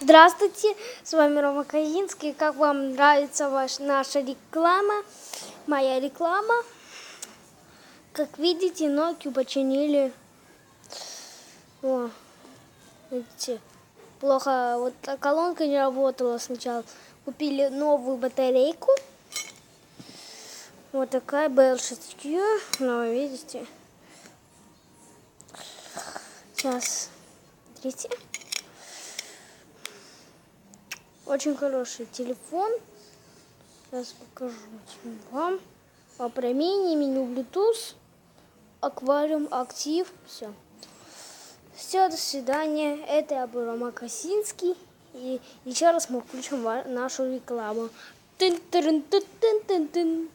Здравствуйте, с вами Рома Казинский. Как вам нравится ваш, наша реклама? Моя реклама. Как видите, Nokia починили. О, видите, плохо, вот колонка не работала сначала. Купили новую батарейку. Вот такая BL6, ну, видите. Сейчас, смотрите. Очень хороший телефон. Сейчас покажу вам. По меню Bluetooth, аквариум, актив, все. Все, до свидания. Это я был Рома Косинский. И еще раз мы включим нашу рекламу. Тын-тырын-тын-тын-тын-тын,